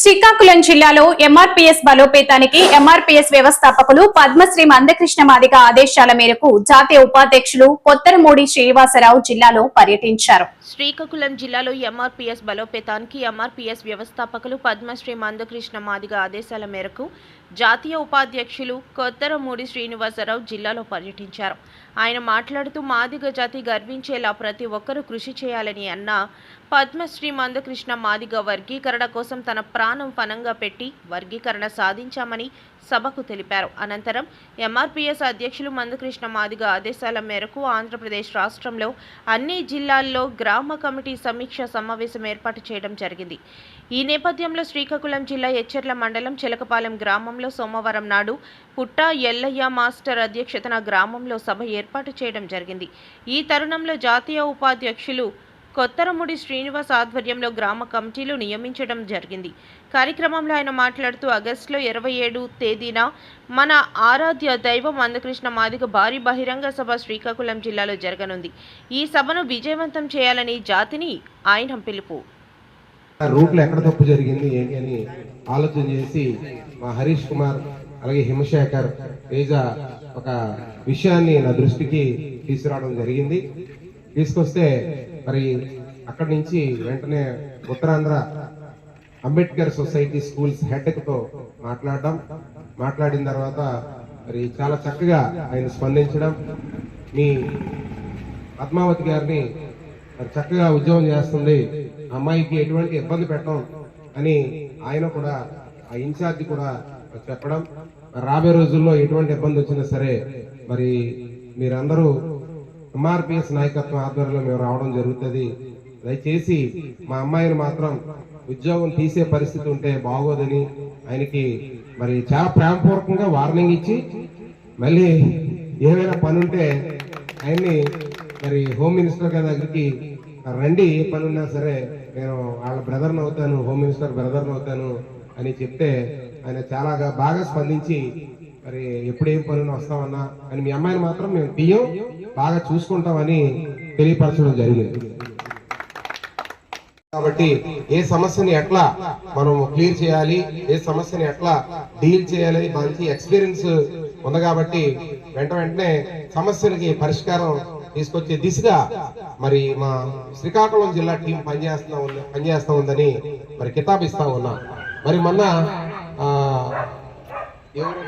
శ్రీకాకుళం జిల్లాలో ఎంఆర్పీఎస్ బలోపేతానికి ఎంఆర్పీఎస్ వ్యవస్థాపకులు పద్మశ్రీ మందకృష్ణ మాదిక ఆదేశాల మేరకు జాతీయ ఉపాధ్యక్షులు కొత్తరమూడి శ్రీనివాసరావు జిల్లాలో పర్యటించారు. శ్రీకాకుళం జిల్లాలో ఎంఆర్పీఎస్ బలోపేతానికి ఎంఆర్పీఎస్ వ్యవస్థాపకులు పద్మశ్రీ మందకృష్ణ మాదిగ ఆదేశాల మేరకు జాతీయ ఉపాధ్యక్షులు కొత్తరమూడి శ్రీనివాసరావు జిల్లాలో పర్యటించారు. ఆయన మాట్లాడుతూ మాదిగ జాతి గర్వించేలా ప్రతి ఒక్కరూ కృషి చేయాలని అన్న పద్మశ్రీ మందకృష్ణ మాదిగ వర్గీకరణ కోసం తన ప్రాణం ఫనంగా పెట్టి వర్గీకరణ సాధించామని సభకు తెలిపారు. అనంతరం ఎంఆర్పీఎస్ అధ్యక్షులు మందకృష్ణ మాదిగ ఆదేశాల మేరకు ఆంధ్రప్రదేశ్ రాష్ట్రంలో అన్ని జిల్లాల్లో గ్రామ కమిటీ సమీక్ష సమావేశం ఏర్పాటు చేయడం జరిగింది. ఈ నేపథ్యంలో శ్రీకాకుళం జిల్లా ఎచ్చెర్ల మండలం చిలకపాలెం గ్రామంలో సోమవారం నాడు పుట్ట ఎల్లయ్య మాస్టర్ అధ్యక్షతన గ్రామంలో సభ ఏర్పాటు చేయడం జరిగింది. ఈ తరుణంలో జాతీయ ఉపాధ్యక్షులు కొత్తరముడి శ్రీనివాస్ ఆధ్వర్యంలో గ్రామ కమిటీలు నియమించడం జరిగింది. కార్యక్రమంలో ఆయన మాట్లాడుతూ ఆగస్టులో ఇరవై ఏడు తేదీన మన ఆరాధ్య దైవం అందకృష్ణ మాదిగ భారీ బహిరంగ సభ శ్రీకాకుళం జిల్లాలో జరగనుంది. ఈ సభను విజయవంతం చేయాలని జాతిని ఆయన పిలుపు. రూట్లో ఎక్కడ తప్పు జరిగింది? ఏంటి అని ఆలోచన చేసి మా హరీష్ కుమార్ అలాగే హిమశేఖర్ తేజ ఒక విషయాన్ని నా దృష్టికి తీసుకురావడం జరిగింది. తీసుకొస్తే మరి అక్కడి నుంచి వెంటనే ఉత్తరాంధ్ర అంబేద్కర్ సొసైటీ స్కూల్స్ హెడ్తో మాట్లాడడం. మాట్లాడిన తర్వాత మరి చాలా చక్కగా ఆయన స్పందించడం. మీ పద్మావతి గారిని చక్కగా ఉద్యోగం చేస్తుంది. అమ్మాయికి ఎటువంటి ఇబ్బంది పెట్టడం అని ఆయన కూడా ఆ ఇన్ఛార్జ్ కూడా చెప్పడం. రాబోయే రోజుల్లో ఎటువంటి ఇబ్బంది వచ్చినా సరే మరి మీరందరూ ఎంఆర్పిఎస్ నాయకత్వం ఆధ్వర్యంలో మేము రావడం జరుగుతుంది. దయచేసి మా అమ్మాయిని మాత్రం ఉద్యోగం తీసే పరిస్థితి ఉంటే బాగోదని ఆయనకి మరి చాలా ప్రేమపూర్వకంగా వార్నింగ్ ఇచ్చి మళ్ళీ ఏమైనా పని ఉంటే ఆయన్ని మరి హోమ్ మినిస్టర్ గారి దగ్గరికి రండి. ఏ పని ఉన్నా సరే నేను వాళ్ళ బ్రదర్ని అవుతాను హోమ్ మినిస్టర్ బ్రదర్ని అవుతాను అని చెప్తే ఆయన చాలా బాగా స్పందించి మరి ఎప్పుడేం పనులు వస్తామన్నా అని మీ అమ్మాయిని మాత్రం మేము తీయం బాగా చూసుకుంటామని తెలియపరచడం జరిగింది. కాబట్టి ఏ సమస్యని ఎట్లా మనం క్లియర్ చేయాలి ఏ సమస్యని ఎట్లా డీల్ చేయాలి మంచి ఎక్స్పీరియన్స్ ఉంది కాబట్టి వెంట వెంటనే సమస్యలకి పరిష్కారం తీసుకొచ్చే దిశగా మరి మా శ్రీకాకుళం జిల్లా టీం పనిచేస్తా ఉంది పనిచేస్తా ఉందని మరి కితాబిస్తా ఉన్నా. మరి మొన్న ఎవరు